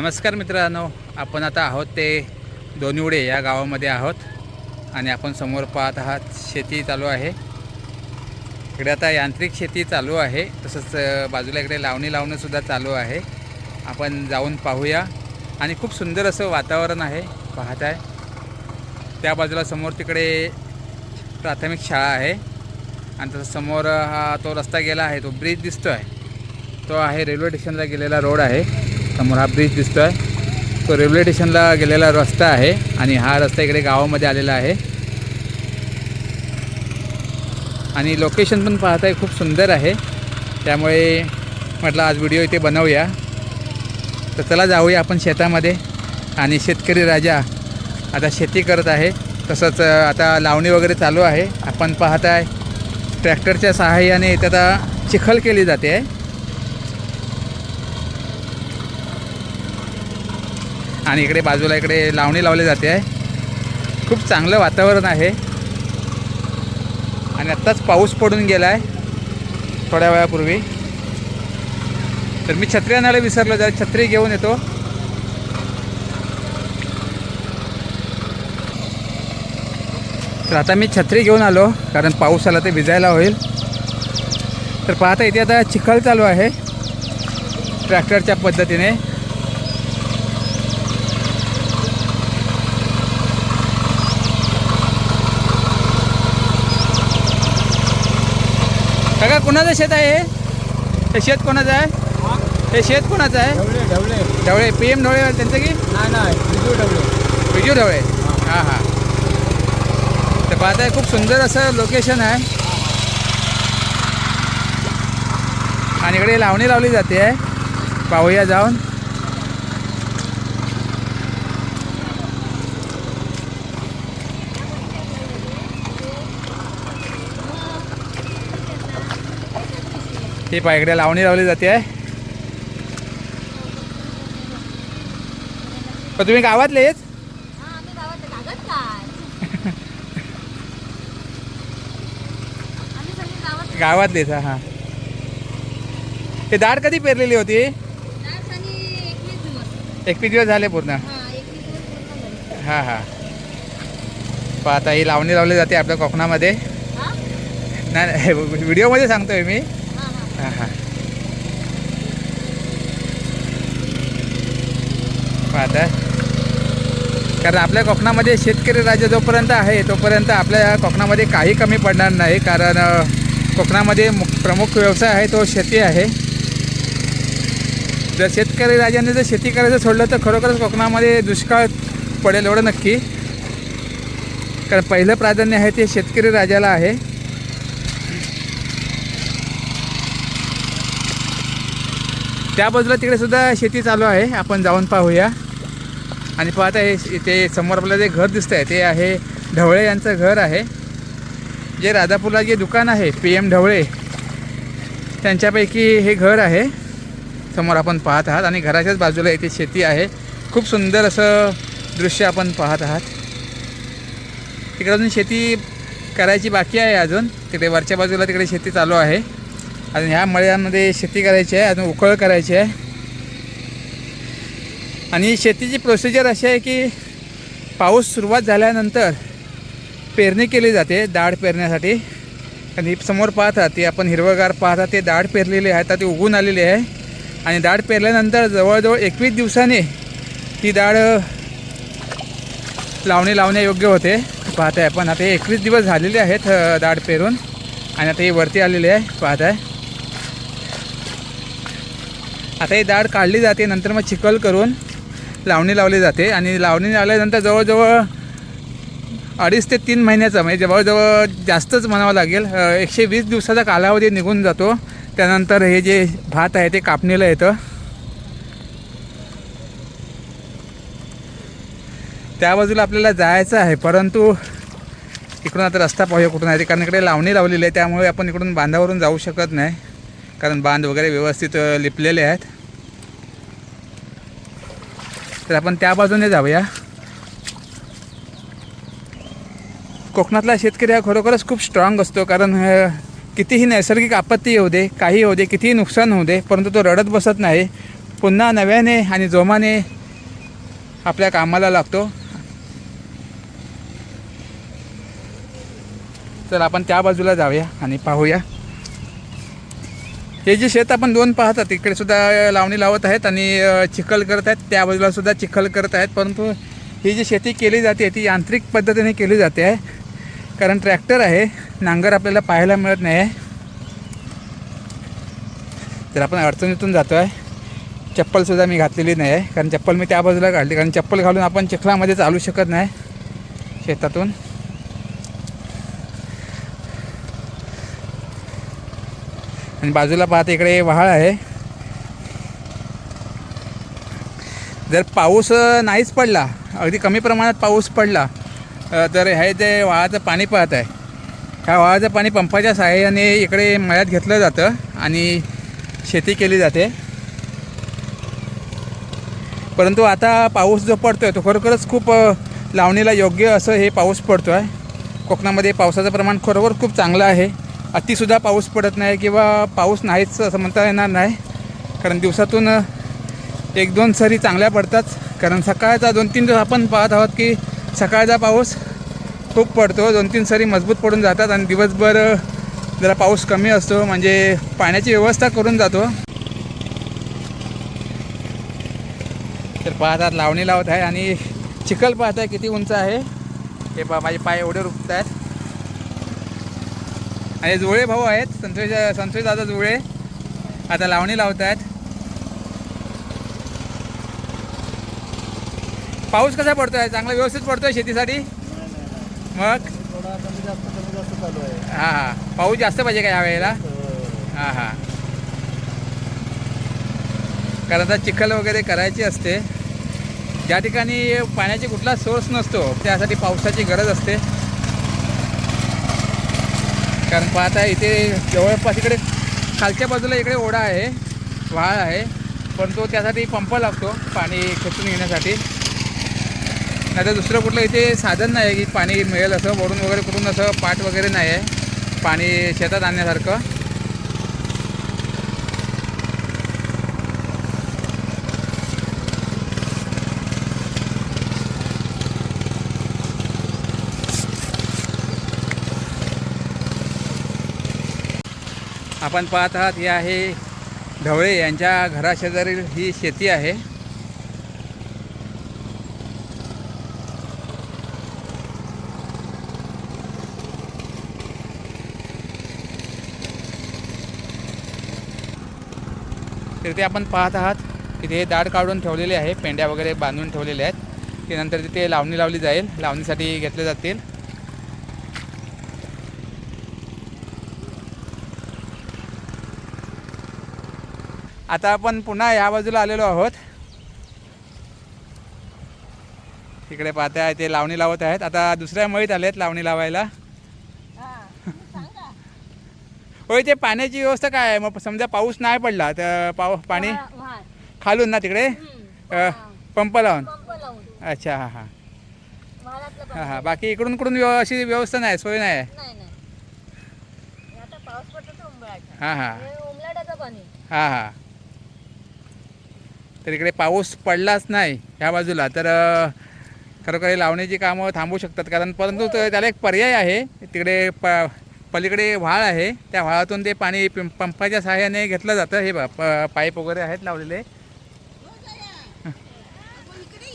नमस्कार मित्रांनो आपण आता आहोत ते दोनिवडे या गावामध्ये आहोत आणि आपण समोर पाहत आहात शेती चालू आहे. इकडे आता यांत्रिक शेती चालू आहे तसंच बाजूला इकडे लावणी लावणंसुद्धा चालू आहे. आपण जाऊन पाहूया आणि खूप सुंदर असं वातावरण आहे पाहत आहे त्या बाजूला समोर तिकडे प्राथमिक शाळा आहे आणि तसं समोर हा तो रस्ता गेला आहे तो ब्रिज दिसतो आहे तो आहे रेल्वे स्टेशनला गेलेला रोड आहे. समोर हा ब्रिज दिसतो आहे तो रेल्वे स्टेशनला गेलेला रस्ता आहे आणि हा रस्ता इकडे गावामध्ये आलेला आहे. आणि लोकेशन पण पाहत आहे खूप सुंदर आहे. त्यामुळे म्हटलं आज व्हिडिओ इथे बनवूया. तर चला जाऊया आपण शेतामध्ये. आणि शेतकरी राजा आता शेती करत आहे. तसंच आता लावणी वगैरे चालू आहे. आपण पाहत आहे ट्रॅक्टरच्या सहाय्याने इथं आता चिखल केली जाते. आहे आणि इकडे बाजूला इकडे लावणी लावली जाते. आहे खूप चांगलं वातावरण आहे. आणि आत्ताच पाऊस पडून गेला आहे थोड्या वेळापूर्वी. तर मी छत्री आणायला विसरलो जरा छत्री घेऊन येतो. तर आता मी छत्री घेऊन आलो कारण पाऊस आला ते भिजायला होईल. तर पाहता इथे आता चिखल चालू आहे. ट्रॅक्टरच्या पद्धतीने. काका कोणाचं शेत आहे हे? शेत कोणाचं आहे? हे शेत कोणाचं आहे? ढवळे ढवळे. ढवळे. पी एम ढवळे त्यांचं की? नाही नाही बिजू ढवळे. विजू ढवळे. हां. हां तर पाहताय खूप सुंदर असं लोकेशन आहे. आणि इकडे लावणी लावली जाते. आहे पाहूया जाऊन. हे इकडे लावणी लावली जाते. आहे पण तुम्ही गावातलेच हा, गावातलेच हां ते दाढ कधी पेरलेली होती? एकवीस दिवस. झाले पूर्ण. हा हां हां. पाहता ही लावणी लावली जाते आपल्या कोकणामध्ये. नाही नाही व्हिडिओमध्ये सांगतोय मी. हां हां पाहता. कारण आपल्या कोकणामध्ये शेतकरी राज्य जोपर्यंत आहे तोपर्यंत आपल्या कोकणामध्ये काही कमी पडणार नाही. कारण कोकणामध्ये प्रमुख व्यवसाय आहे तो शेती आहे. जर शेतकरी राजाने जर शेती करायचं सोडलं तर खरोखरच कोकणामध्ये दुष्काळ पडेल एवढं नक्की. कारण पहिलं प्राधान्य आहे ते शेतकरी राजाला आहे. त्या बाजूला तिकडे सुद्धा शेती चालू आहे. आपण जाऊन पाहूया. आणि पाहता हे इथे समोर आपल्याला जे घर दिसतं आहे ते आहे ढवळे यांचं घर आहे. जे राधापूरला जे दुकान आहे पी एम ढवळे त्यांच्यापैकी हे घर आहे. समोर आपण पाहत आहात आणि घराच्याच बाजूला इथे शेती आहे. खूप सुंदर असं दृश्य आपण पाहत आहात. तिकडे अजून शेती करायची बाकी आहे अजून. तिकडे वरच्या बाजूला तिकडे शेती चालू आहे. अजून ह्या मळ्यामध्ये शेती करायची आहे अजून उकळ करायची आहे. आणि शेतीची प्रोसिजर अशी आहे की पाऊस सुरुवात झाल्यानंतर पेरणी केली जाते दाढ पेरण्यासाठी. आणि समोर पाहता ती आपण हिरवगार पाहता ते दाढ पेरलेली आहेत आता ती उगून आलेली आहे. आणि दाढ पेरल्यानंतर जवळजवळ एकवीस दिवसांनी ती दाढ लावणी योग्य होते. पाहताय आपण आता हे एकवीस दिवस झालेले आहेत अ, दाढ पेरून. आणि आता ही वरती आलेली आहे पाहताय. आता ही डाळ काढली जाते नंतर मग चिखल करून लावणी लावली जाते आणि लावणी लावल्यानंतर जवळजवळ अडीच ते तीन महिन्याचा म्हणजे जवळजवळ जास्तच म्हणावं लागेल. एकशे वीस दिवसाचा कालावधी निघून जातो. त्यानंतर हे जे भात आहे ते कापणीला येतं. त्या बाजूला आपल्याला जायचं आहे परंतु इकडून आता रस्ता पाहूया कुठून आहे कारण इकडे लावणी लावलेली आहे त्यामुळे आपण इकडून बांधावरून जाऊ शकत नाही. कारण बांध वगैरे व्यवस्थित लिपलेले आहेत. तर आपण त्या बाजूने जाऊया. कोकणातला शेतकरी हा खरोखरच खूप स्ट्रॉंग असतो. कारण कितीही नैसर्गिक आपत्ती येऊ दे काही होऊ दे कितीही नुकसान होऊ दे परंतु तो रडत बसत नाही. पुन्हा नव्याने आणि जोमाने आपल्या कामाला लागतो. तर आपण त्या बाजूला जाऊया आणि पाहूया. हे जे शेत आपण दोन पाहतात इकडे सुद्धा लावणी लावत आहेत आणि चिखल करत आहेत. त्या बाजूला सुद्धा चिखल करत आहेत. परंतु ही जी शेती केली जाते ती यांत्रिक पद्धतीने केली जाते. आहे कारण ट्रॅक्टर आहे. नांगर आपल्याला पाहायला मिळत नाही. आहे तर आपण अडचणीतून जातो आहे चप्पलसुद्धा मी घातलेली नाही. आहे कारण चप्पल मी त्या बाजूला काढली कारण चप्पल घालून आपण चिखलामध्ये चालू शकत नाही. शेतातून. आणि बाजूला पाहत इकडे वहाळ आहे. जर पाऊस नाहीच पडला अगदी कमी प्रमाणात पाऊस पडला तर हे जे वहाचं पाणी पाहत आहे ह्या वाळाचं पाणी पंपाच्या सहाय्याने इकडे मळ्यात घेतलं जातं आणि शेती केली जाते. परंतु आता पाऊस जो पडतो आहे तो खरोखरच खूप लावणीला योग्य असं हे पाऊस पडतो आहे कोकणामध्ये पावसाचं प्रमाण खरोखर खूप चांगलं आहे. अतिसुद्धा पाऊस पडत नाही किंवा पाऊस नाहीच असं म्हणता येणार नाही. कारण दिवसातून एक दोन सरी चांगल्या पडतात. कारण सकाळचा दोन तीन दिवस आपण पाहत आहोत की सकाळचा पाऊस खूप पडतो. दोन तीन सरी मजबूत पडून जातात आणि दिवसभर जरा पाऊस कमी असतो. म्हणजे पाण्याची व्यवस्था करून जातो. तर पाहतात लावणी लावत आहे आणि चिखल पाहत आहे किती उंच आहे. हे पा माझे पाय एवढे रुपत आहेत. आणि जुळे भाऊ आहेत. संतोष संतोष दादा जुळे. आता लावणी लावत आहेत पाऊस कसा पडतोय? चांगला व्यवस्थित पडतोय शेतीसाठी? मग? हां हां. पाऊस जास्त पाहिजे का या वेळेला हां हां. कारण आता चिखल वगैरे करायची असते. ज्या ठिकाणी पाण्याची कुठला सोर्स नसतो त्यासाठी पावसाची गरज असते. कारण पाहता इथे जवळपास इकडे खालच्या बाजूला इकडे ओढा आहे वाळ आहे पण तो त्यासाठी पंप लागतो पाणी खेचून येण्यासाठी नाही तर दुसरं कुठलं इथे साधन नाही आहे की पाणी मिळेल असं वरून वगैरे कुठून असं पाट वगैरे नाही आहे पाणी शेतात आणण्यासारखं. आपण पाहत आहात हे आहे ढवळे यांच्या घराशेजारील ही शेती आहे. तर आपण पाहत आहात तिथे हे दाढ काढून ठेवलेले आहे पेंड्या वगैरे बांधून ठेवलेल्या आहेत. ते नंतर तिथे लावणी लावली जाईल लावणीसाठी घेतले जातील. आता आपण पुन्हा या बाजूला आलेलो आहोत. तिकडे पाहताय ते लावणी लावत आहेत. आता दुसऱ्या मळीत आलेत लावणी लावायला. होय ते पाण्याची व्यवस्था काय आहे? मग समजा पाऊस नाही पडला तर पाऊ पाणी. खालून ना तिकडे? पंप लावून? अच्छा हां हां. हां. हां. बाकी इकडून व्यव अशी व्यवस्था नाही सोय नाही. आहे हां हां. हे हां हां. तर इकडे पाऊस पडलाच नाही ह्या बाजूला. तर खरोखर लावण्याची कामं थांबू शकतात कारण परंतु त्याला एक पर्याय आहे. तिकडे प पलीकडे व्हाळ आहे. त्या व्हाळातून ते पाणी पंपाच्या सहाय्याने घेतलं जातं. हे बा प पाईप वगैरे आहेत लावलेले.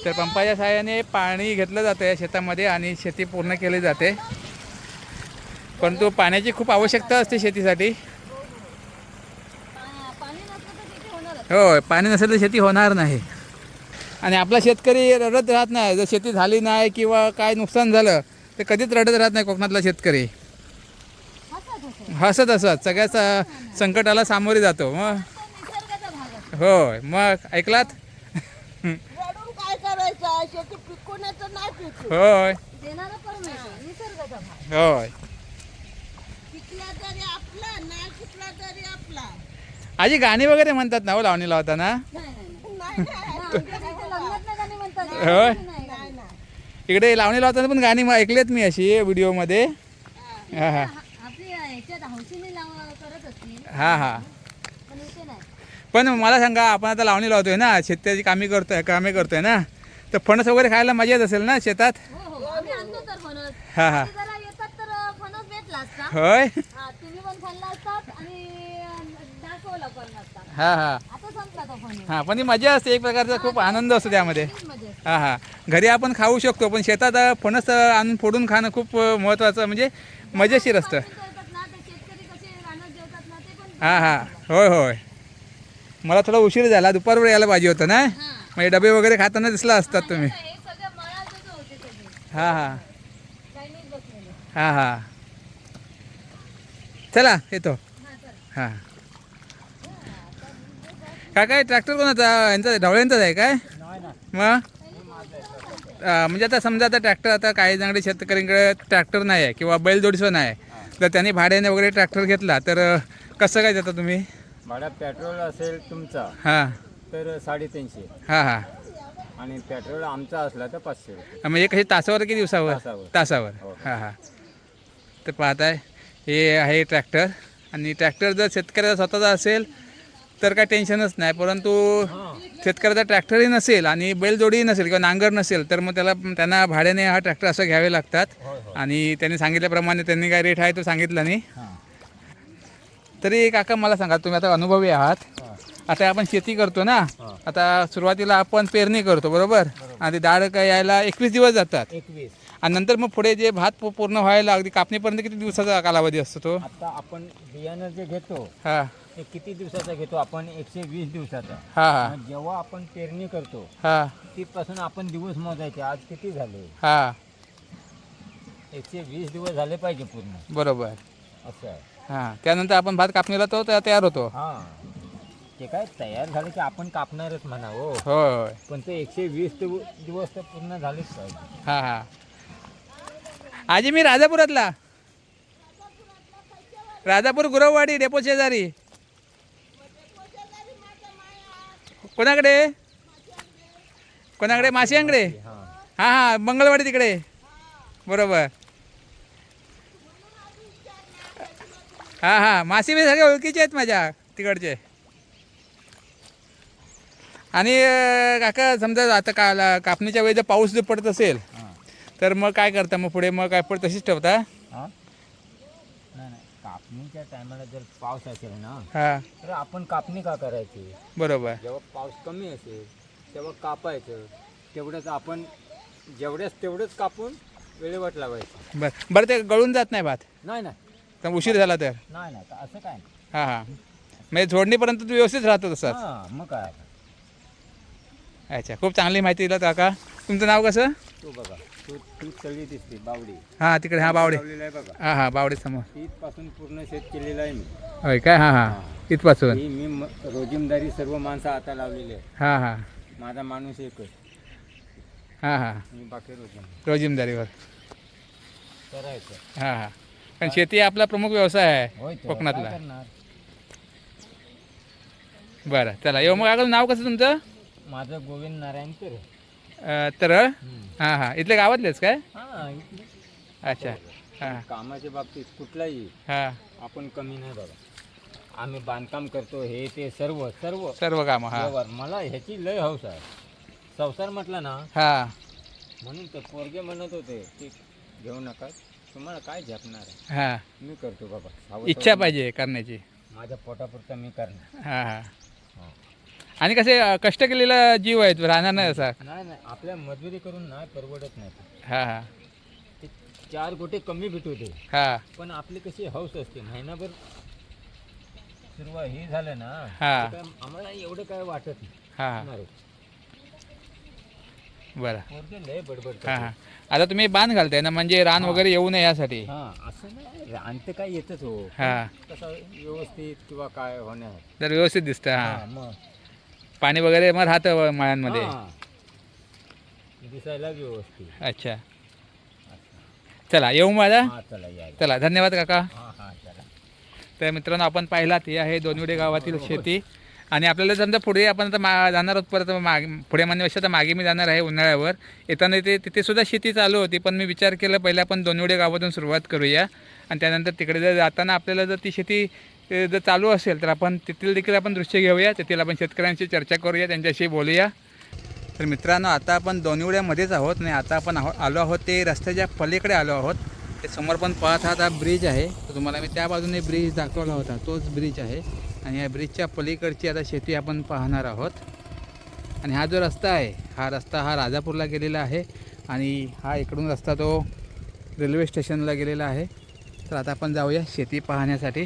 तर पंपाच्या सहाय्याने पाणी घेतलं जातं या शेतामध्ये आणि शेती पूर्ण केली जाते. परंतु पाण्याची खूप आवश्यकता असते शेतीसाठी पा- पाणी नसलं तर होय पाणी नसेल तर शेती होणार नाही. आणि आपला शेतकरी रडत राहत नाही. जर शेती झाली नाही किंवा काय नुकसान झालं तर कधीच रडत राहत नाही कोकणातला शेतकरी. हसत हसत सगळ्या संकटाला सामोरे जातो. मग? तो होय मग ऐकलात? होय. होय पिकला तरी आपला नाही पिकला तरी आपला आजी गाणी वगैरे म्हणतात ना हो लावणी लावताना? होय. इकडे लावणी लावताना पण गाणी म- ऐकलेत मी अशी व्हिडिओमध्ये. हां हां. हां हां. पण मला सांगा आपण आता लावणी लावतोय ना शेताची कामी करतोय कामे करतोय ना तर फणस वगैरे खायला मजा येत असेल ना शेतात? हो हो. फणस हा हा. हा पण हा मजा असते एक प्रकारचा खूप आनंद असतो त्यामध्ये. हा हा. घरी आपण खाऊ शकतो पण शेतात फणस आणून फोडून खाणं खूप महत्त्वाचं म्हणजे मजेशीर असतं. हा हा. होय होय. मला थोडा उशीर झाला दुपारवर यायला पाहिजे होतं ना? म्हणजे डबे वगैरे खाताना दिसला असतात तुम्ही. हे हा. हा हा हा. चला येतो. हा. काय काय ट्रॅक्टर कोणाचा? यांचा ढवळ्यांचाच आहे काय? मग? म्हणजे आता समजा आता ट्रॅक्टर आता काही जणांकडे शेतकऱ्यांकडे ट्रॅक्टर नाही आहे किंवा बैलजोडीसुद्धा नाही आहे. तर त्यांनी भाड्याने वगैरे ट्रॅक्टर घेतला तर कसं काय देता तुम्ही? भाडा पेट्रोल असेल तुमचा हां. तर साडेतीनशे. हां हां. आणि पेट्रोल आमचा असला तर पाचशे रुपये. म्हणजे कशी तासावर की दिवसावर? तासावर. तासावर. हो. हां हां. तर पाहताय हे आहे ट्रॅक्टर आणि ट्रॅक्टर जर शेतकऱ्याचा स्वतःचा असेल तर काय टेन्शनच नाही परंतु शेतकऱ्याचा ट्रॅक्टरही नसेल आणि बैलजोडीही नसेल किंवा नांगर नसेल तर मग त्याला त्यांना भाड्याने हा ट्रॅक्टर असं घ्यावे लागतात. आणि त्यांनी सांगितल्याप्रमाणे त्यांनी काय रेट आहे तो सांगितला नाही. तरी काका मला सांगा तुम्ही आता अनुभवी आहात. आता आपण शेती करतो ना आता सुरुवातीला आपण पेरणी करतो बरोबर. आणि दाड काय यायला एकवीस दिवस जातात. एकवीस. आणि नंतर मग पुढे जे भात पू- पूर्ण व्हायला अगदी कापणीपर्यंत किती दिवसाचा कालावधी असतो तो? आता आपण बियाणं जे घेतो हा. ते किती दिवसाचा घेतो? आपण एकशे वीस दिवसाचा. हा हा. मग जेव्हा आपण पेरणी करतो हा. तिथपासून आपण दिवस मोजायचे? आज किती झाले? हा. एकशे वीस दिवस झाले पाहिजे पूर्ण. बरोबर. असं आहे. हा. त्यानंतर आपण भात कापणीला तो त्या- तयार होतो. हां. ते काय तयार झालं की आपण कापणारच म्हणा हो. होय. पण ते एकशे वीस दिव- दिवस तर पूर्ण झालेच पाहिजे. हा हा. आजी मी राजापुरातला. राजापूर गुरववाडी डेपो शेजारी. कोणाकडे? कोणाकडे? माशियांकडे? हां हां हां मंगळवाडी तिकडे. बरोबर. हां हां मासी बी सगळे ओळखीचे आहेत माझ्या तिकडचे. आणि काका समजा आता का कापणीच्या वेळी जर पाऊस जर पडत असेल तर मग काय करता? मग पुढे मग काय पड तशीच ठेवता? हां? नाही नाही. कापणीच्या टायमाला जर पाऊस असेल ना हां. तर आपण कापणी का करायची? बरोबर. जेव्हा पाऊस कमी असेल तेव्हा कापायचं. तेवढंच आपण जेवढ्याच तेवढंच कापून वेळेवाट लावायचं. बरं. बरं ते गळून जात नाही भात? नाही नाही. तर उशीर झाला तर? नाही नाही. तर असं काय नाही. हां हां. म्हणजे झोडणीपर्यंत तू व्यवस्थित राहतो तसाच हां मग काय? अच्छा. खूप चांगली माहिती दिलं काका. तुमचं नाव कसं? तू बघा. तू ती तळी दिसते बावडी. हां तिकडे हां बावडे. लावलेलं आहे बघा. हां हां बावडे समोर. तिथपासून पूर्ण शेत केलेलं आहे मी. होय काय? हां हां. इथपासून? ही मी म- रोजिमदारी सर्व माणसं आता लावलेली आहे हां हां. माझा माणूस एकच हां हां. मी बाकी रोजिम रोजिमदारीवर. करायचं हां हां. कारण शेती आपला प्रमुख व्यवसाय आहे तर, कोकणातला. काय करणार? बरं चला. येऊ मग काका नाव कसं तुमचं? माझं गोविंद नारायण तर अं, तरळ हां हां. इथल्या गावातलेच काय? हां इथले. अच्छा. हां. कामाच्या बाबतीत कुठलाही हां. आपण कमी नाही बाबा आम्ही बांधकाम करतो हे ते सर्व सर्व. सर्व कामं हां. व्यवहार. मला ह्याची लय हौस आहे. संसार म्हटला ना हां. म्हणून तर पोरगे म्हणत होते की घेऊ नका. तुम्हाला काय झेपणार आहे? हां. मी करतो बाबा. सावध इच्छा. पाहिजे करण्याची. माझ्या पोटापुरतं मी करणार. हां हां. हां. आणि कसे अं, कष्ट केलेला जीव आहे तो राहणार नाही असा. नाही नाही आपल्या मजुरी करून नाही परवडत नाही हां हां. ते चार गोटे कमी भेटू दे हां. पण आपली कशी हौस असते महिनाभर सुरुवात हे झालं ना हा. तर काय आम्हाला एवढं काय वाटत नाही. हां. बरं. पोरगे लय बडबड हां करतात. आता तुम्ही बांध घालताय ना म्हणजे रान वगैरे येऊ नये यासाठी. हा असं नाही रान तर काय येतच हो. हां. कसं व्यवस्थित किंवा काय होणार. जर व्यवस्थित दिसतं हां. हा, मग. पाणी वगैरे मग राहतं मळ्यांमध्ये. दिसायला व्यवस्थित. अच्छा. चला येऊ माझा हा चला या या. चला धन्यवाद काका. हा हा चला. तर मित्रांनो आपण पाहिलात हे आहे दोनवडे गावातील शेती. आणि आपल्याला समजा पुढे आपण आता मा जाणार आहोत परत मागे पुढे म्हणण्यापेक्षा तर मागे मी जाणार आहे उन्हाळ्यावर. येताना ते तिथे सुद्धा शेती चालू होती पण मी विचार केला पहिले आपण दोनवडे गावातून सुरुवात करूया. आणि त्यानंतर तिकडे जर जाताना आपल्याला जर ती शेती ते जर चालू असेल तर आपण तेथील देखील आपण दृश्य घेऊया. तेथील आपण शेतकऱ्यांशी चर्चा करूया त्यांच्याशी बोलूया. तर मित्रांनो आता आपण दोन्हीवड्यामध्येच आहोत आणि आता आपण आहो आलो आहोत ते रस्त्याच्या पलीकडे आलो आहोत. ते समोर पण पाहत आहात हा ब्रिज आहे. तर तुम्हाला मी त्या बाजूने ब्रिज दाखवला होता तोच ब्रिज आहे. आणि या ब्रिजच्या पलीकडची आता शेती आपण पाहणार आहोत. आणि हा जो रस्ता आहे हा रस्ता हा राजापूरला गेलेला आहे. आणि हा इकडून रस्ता तो रेल्वे स्टेशनला गेलेला आहे. तर आता आपण जाऊया शेती पाहण्यासाठी.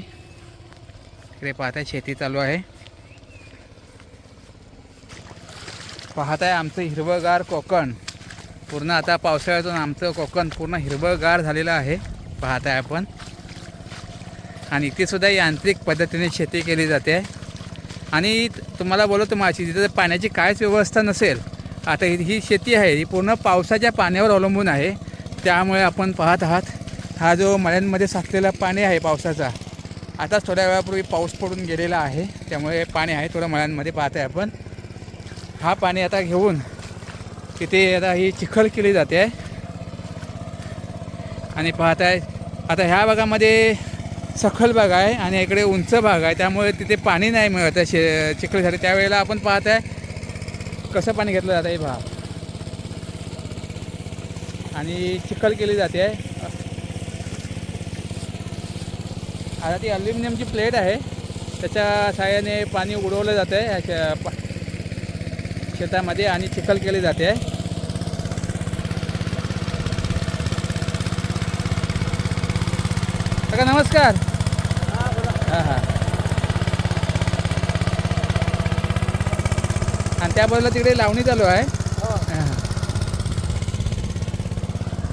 इकडे पाहताय शेती चालू आहे. पाहताय आमचं हिरवंगार कोकण. पूर्ण आता पावसाळ्यातून आमचं कोकण पूर्ण हिरवंगार झालेलं आहे. पाहताय आपण. आणि इथेसुद्धा यांत्रिक पद्धतीने शेती केली जाते. आणि तुम्हाला बोलतो माझी तिथं पाण्याची काहीच व्यवस्था नसेल आता ही ही शेती आहे ही पूर्ण पावसाच्या पाण्यावर अवलंबून आहे. त्यामुळे आपण पाहत आहात हा जो मळ्यांमध्ये साचलेला पाणी आहे पावसाचा आताच थोड्या वेळापूर्वी पाऊस पडून गेलेला आहे त्यामुळे पाणी आहे थोडं मळ्यांमध्ये पाहत आहे आपण. हा पाणी आता घेऊन तिथे आता ही चिखल केली जाते. आहे आणि पाहत आहे आता ह्या भागामध्ये सखल भाग आहे आणि इकडे उंच भाग आहे त्यामुळे तिथे पाणी नाही मिळत आहे शे चिखलसाठी. त्यावेळेला आपण पाहत आहे कसं पाणी घेतलं जातं हे भाग आणि चिखल केली जाते. आहे आता ती अल्युमिनियमची प्लेट आहे. त्याच्या साहाय्याने पाणी उडवलं जातं आहे ह्या शे- पा- शेतामध्ये आणि चिखल केली जाते. काका नमस्कार. हां हां. आणि त्या बाजूला तिकडे लावणी चालू आहे. हां.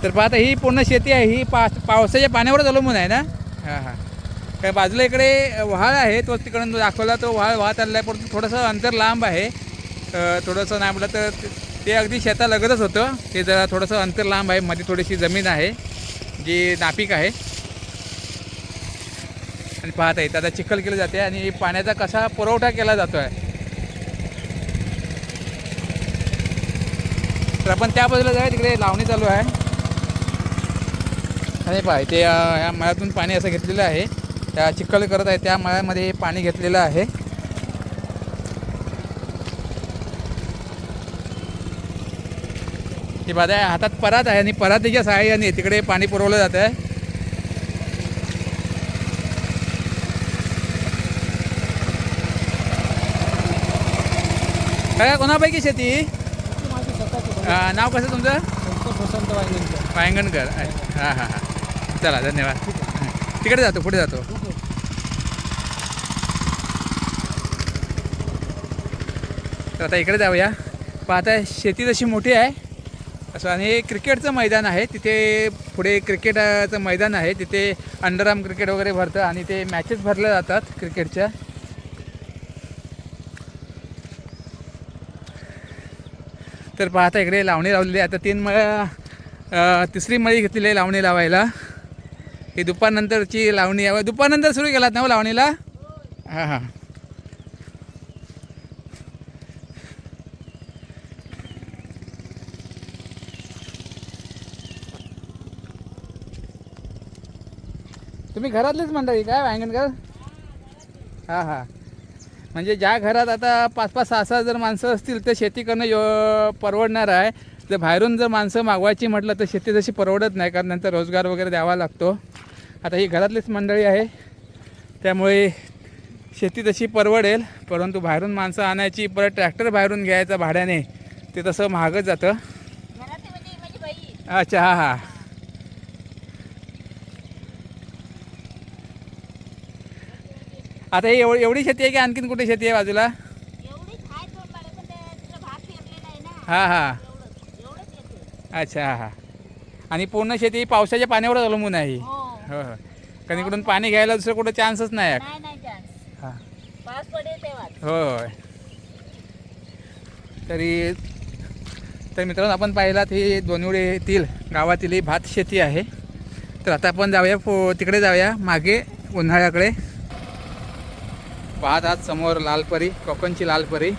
तर पाहता ही पूर्ण शेती आहे. ही पा पावसाच्या पाण्यावरच अवलंबून आहे ना? हां हां. काय बाजूला इकडे व्हाळ आहे तो तिकडून दाखवला तो व्हाळ वाहत आलेला आहे परंतु थोडंसं अंतर लांब आहे. थोडंसं नाही म्हटलं तर ते- अगदी शेतालगतच होतं. ते जरा थोडंसं अंतर लांब आहे मध्ये थोडीशी जमीन आहे जी नापीक आहे. आणि पाहता येतं आता चिखल केलं जाते आणि पाण्याचा कसा पुरवठा केला जातो आहे तर आपण त्या बाजूला जाऊया तिकडे लावणी चालू आहे. आणि पाय ते ह्या मळ्यातून पाणी असं घेतलेलं आहे. त्या चिखल करत आहे त्या मळ्यामध्ये पाणी घेतलेलं आहे. हे बघा हातात परात आहे आणि परातीच्या सहाय्याने तिकडे पाणी पुरवलं जातं आहे. काय कोणापैकी शेती? नाव कसं तुमचं? वसंत वाहिनींचं पायंगणकर हां हां हां. चला धन्यवाद. तिकडे जातो पुढे जातो. तर आता इकडे जाऊया. पाहता शेती जशी मोठी आहे असं आणि हे क्रिकेटचं मैदान आहे. तिथे पुढे क्रिकेटचं मैदान आहे. तिथे अंडरआर्म क्रिकेट वगैरे भरतं आणि ते मॅचेस भरल्या जातात क्रिकेटच्या. तर पाहता इकडे लावणी लावलेली आहे. आता तीन मळ्या तिसरी मळी घेतलेली आहे लावणी लावायला. ही दुपारनंतरची लावणी आहे. दुपारनंतर सुरू केलात ना हो लावणीला? हां हां. तुम्ही घरातलीच मंडळी काय वांगणकर हां हां. म्हणजे ज्या घरात आता पाच पाच सहा सहा जर माणसं असतील तर शेती करणं यो परवडणार आहे. जर बाहेरून जर माणसं मागवायची म्हटलं तर शेती तशी परवडत नाही कारण नंतर रोजगार वगैरे द्यावा लागतो. आता ही घरातलीच मंडळी आहे. त्यामुळे शेती तशी परवडेल परंतु बाहेरून माणसं आणायची परत ट्रॅक्टर बाहेरून घ्यायचा भाड्याने ते तसं महागच जातं. म्हणजे बाई. अच्छा हां हां. आता ही एवढी एवढी शेती आहे की आणखीन कुठे शेती आहे बाजूला? हां हां. अच्छा हां हां. आणि पूर्ण शेती पावसाच्या पाण्यावरच अवलंबून आहे ही. हो. हो हो. कारण इकडून पाणी घ्यायला दुसरं कुठं चान्सच नाही हां. होय. तरी तर मित्रांनो आपण पाहिलात ही दोन्हीवडे येथील गावातील ही भात शेती आहे. तर आता आपण जाऊया पो तिकडे जाऊया मागे उन्हाळ्याकडे. पाहत आहात समोर लालपरी कोकणची लालपरी.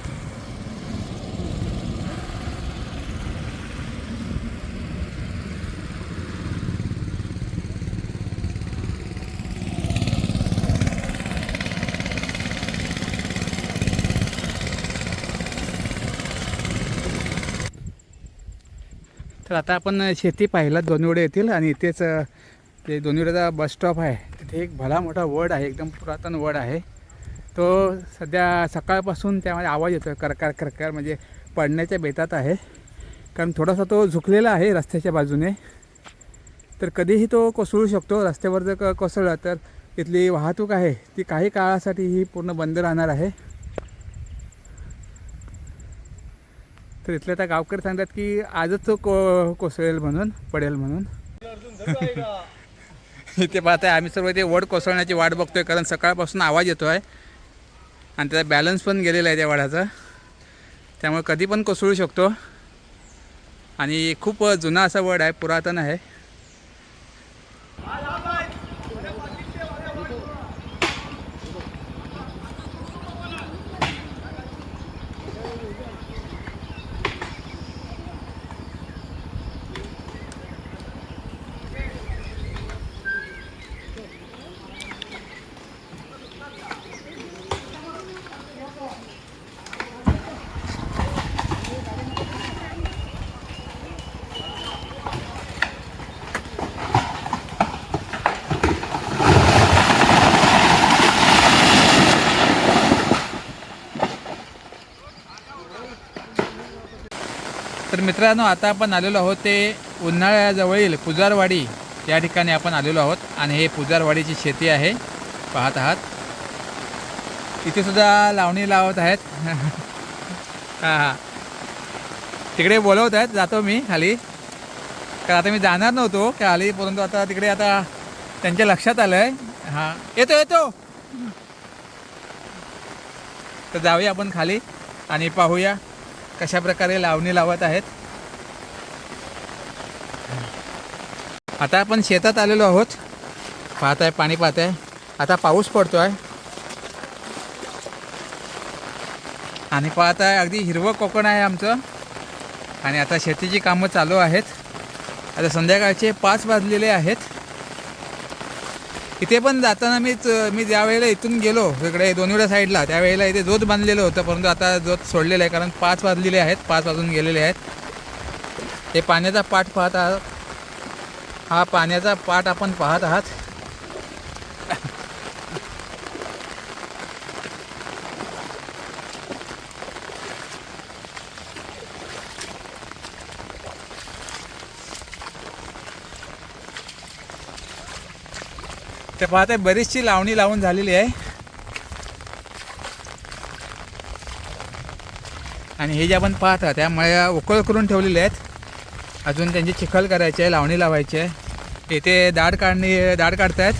तर आता आपण शेती पाहिलं दोनवडे येथील आणि इथेच ते दोनवडेचा बस स्टॉप आहे तिथे एक भला मोठा वड आहे एकदम पुरातन वड आहे. तो सध्या सकाळपासून त्यामध्ये आवाज येतो आहे करकार करकार म्हणजे पडण्याच्या बेतात आहे. कारण थोडासा तो झुकलेला आहे रस्त्याच्या बाजूने. तर कधीही तो कोसळू शकतो रस्त्यावर जर क- कोसळला तर इथली वाहतूक आहे ती काही काळासाठी ही पूर्ण बंद राहणार आहे. तर इथले त्या गावकरी सांगतात की आजच तो को कोसळेल म्हणून पडेल म्हणून. इथे पाहताय आम्ही सर्व ते वड कोसळण्याची वाट बघतोय कारण सकाळपासून आवाज येतो आहे आणि त्याचा बॅलन्स पण गेलेला आहे त्या वडाचा त्यामुळे कधी पण कोसळू शकतो. आणि खूप जुना असा वड आहे पुरातन आहे. मित्रांनो आता आपण आलेलो आहोत ते उन्हाळ्याजवळील पुजारवाडी. या ठिकाणी आपण आलेलो आहोत आणि हे पुजारवाडीची शेती आहे. पाहत आहात. इथे सुद्धा लावणी लावत आहेत. हां हां. तिकडे बोलवत आहेत. जातो मी खाली. कारण आता मी जाणार नव्हतो खाली परंतु आता तिकडे आता त्यांच्या लक्षात आलं आहे हां. येतो येतो. तर जाऊया आपण खाली आणि पाहूया कशा प्रकारे लावणी लावत आहेत. आता आपण शेतात आलेलो आहोत. पाहत आहे पाणी पाहत आहे आता पाऊस पडतो आहे आणि पाहत आहे अगदी हिरवं कोकण आहे आमचं. आणि आता शेतीची कामं चालू आहेत. आता संध्याकाळचे पाच वाजलेले आहेत. इथे पण जाताना मीच मी ज्या वेळेला इथून गेलो इकडे दोन्हीकडे साईडला त्यावेळेला इथे जोत बांधलेलं होतं परंतु आता जोत सोडलेलं आहे कारण पाच वाजलेले आहेत पाच वाजून गेलेले आहेत. हे पाण्याचा पाठ पाहता हा पाण्याचा पाठ आपण पाहत आहात. ते पाहते बरीचशी लावणी लावून झालेली आहे. आणि हे जे आपण पाहत आहात त्या मळ्या उकळ करून ठेवलेल्या आहेत. अजून त्यांची चिखल करायची आहे लावणी लावायची आहे. इथे दाढ काढणी दाढ काढतायत.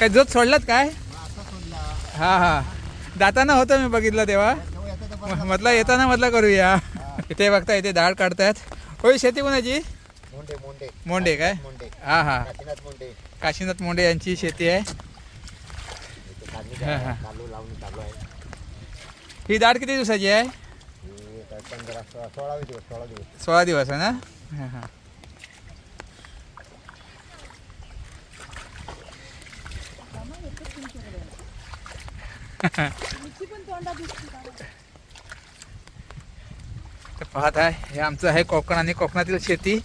काय जोत सोडलात काय? हां हां. जाताना होतं मी बघितलं तेव्हा. म- म्हटलं येताना म्हटलं करूया. इथे बघता इथे दाढ काढतायत. होय शेती कोणाची? Monday Monday. मोंडे काय? हां हां. काशीनाथ मोंडे. काशीनाथ मोंडे यांची शेती आहे. हा, हा. ही दाढ किती दिवसाची आहे? पंधरा सोळा सोळावे दिवस सोळा दिवस. सोळा दिवस आहे ना? हां हां. तर पाहत आहे हे आमचं आहे कोकण आणि कोकणातील शेती.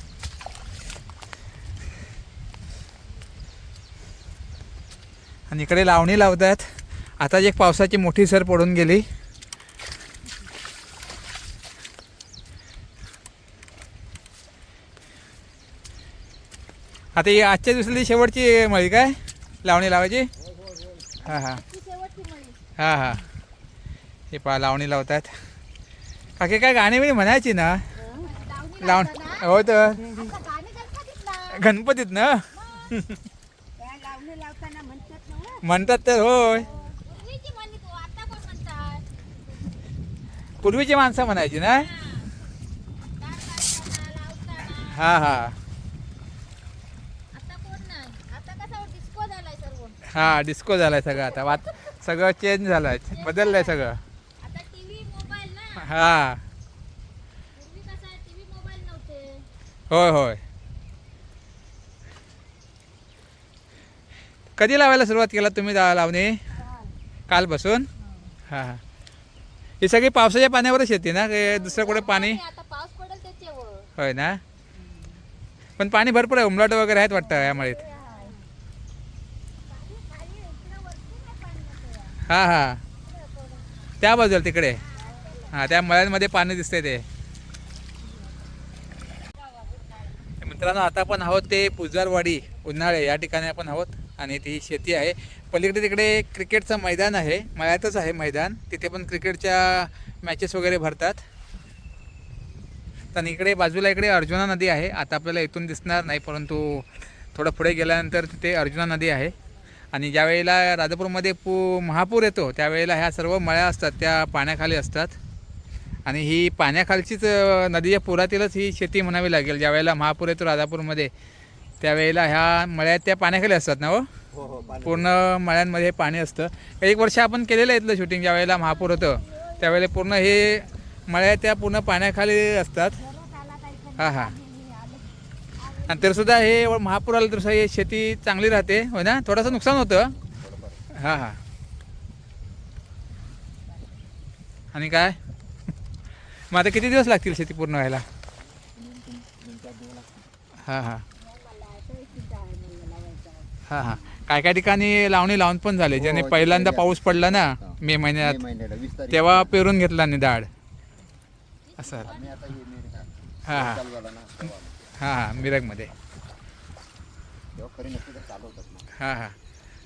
आणि इकडे लावणी लावतात आता एक पावसाची मोठी सर पडून गेली. आता ही आजच्या दिवसातली शेवटची मळी काय? लावणी लावायची? हां हां. हां हां. हे पहा लावणी लावतात. काकी काय गाणी बिणी म्हणायची ना? लावण हो तर. गणपतीत ना? म्हणतात तर होय. पूर्वीची माणसं म्हणायची ना? हां हां आता कोण नाही आता कसा डिस्को झालाय सर्व हां डिस्को झालाय सगळं आता. वात सगळं चेंज झालंय. बदललंय सगळं. हां. होय होय. कधी लावायला सुरुवात केला तुम्ही लावणी? कालपासून? हां हां. ही सगळी पावसाच्या पाण्यावरच येते ना दुसरं कुठे पाणी? होय ना? पण पाणी भरपूर आहे उमलाट वगैरे आहेत वाटतं या मळीत हां हां. त्या बाजूला तिकडे. हां त्या मळ्यांमध्ये पाणी दिसतंय ते. मित्रांनो आता आपण आहोत ते पुजारवाडी उन्हाळे या ठिकाणी आपण आहोत. आणि ती शेती आहे. पलीकडे तिकडे क्रिकेटचं मैदान आहे. मळ्यातच आहे मैदान. तिथे पण क्रिकेटच्या मॅचेस वगैरे भरतात. आणि इकडे बाजूला इकडे अर्जुना नदी आहे. आता आपल्याला इथून दिसणार नाही परंतु थोडं पुढे गेल्यानंतर तिथे अर्जुना नदी आहे. आणि ज्या वेळेला राजापूरमध्ये पू महापूर येतो त्यावेळेला ह्या सर्व मळ्या असतात त्या पाण्याखाली असतात. आणि ही पाण्याखालचीच अ, नदीच्या पुरातीलच ही शेती म्हणावी लागेल. ज्या वेळेला महापूर येतो राजापूरमध्ये त्यावेळेला ह्या मळ्यात त्या पाण्याखाली असतात ना हो? हो हो पूर्ण मळ्यांमध्ये पाणी असतं. एक वर्ष आपण केलेलं आहे इथलं शूटिंग ज्या वेळेला महापूर होतं. त्यावेळेला पूर्ण हे मळ्या त्या पूर्ण पाण्याखाली असतात. हां हां. आणि तरीसुद्धा हे महापूर आलं तर हे शेती चांगली राहते हो ना? थोडंसं नुकसान होतं. हां हां. आणि काय? मग आता किती दिवस लागतील शेती पूर्ण व्हायला? हां हां. हां हां. काय काय ठिकाणी लावणी लावून पण झाले ज्याने हो, पहिल्यांदा पाऊस पडला ना. मे महिन्यात. तेव्हा पेरून घेतला आणि डाळ असं हे हां हां हां मिरगमध्ये. हां हां.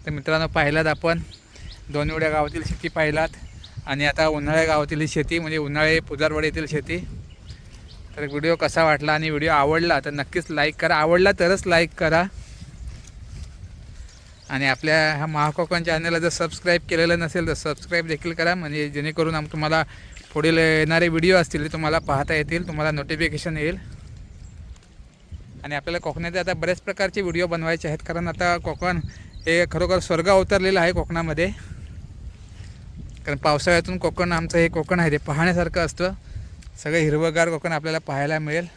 तर मित्रांनो पाहिलात आपण दोनवड्या गावातील शेती पाहिलात आणि आता उन्हाळ्या गावातील शेती म्हणजे उन्हाळे पुजारवाडी येथील शेती. तर व्हिडिओ कसा वाटला आणि व्हिडिओ आवडला तर नक्कीच लाईक करा. आवडला तरच लाईक करा. आणि आपल्या ह्या महाकोकण चॅनलला जर सबस्क्राईब केलेलं नसेल तर सबस्क्राईब देखील करा. म्हणजे जेणेकरून आम तुम्हाला पुढील येणारे व्हिडिओ असतील ते तुम्हाला पाहता येतील तुम्हाला नोटिफिकेशन येईल. आणि आपल्याला कोकणाचे आता बऱ्याच प्रकारचे व्हिडिओ बनवायचे आहेत. कारण आता कोकण हे खरोखर स्वर्ग अवतरलेलं आहे कोकणामध्ये. कारण पावसाळ्यातून कोकण आमचं हे कोकण आहे ते पाहण्यासारखं असतं. सगळं हिरवंगार कोकण आपल्याला पाहायला मिळेल.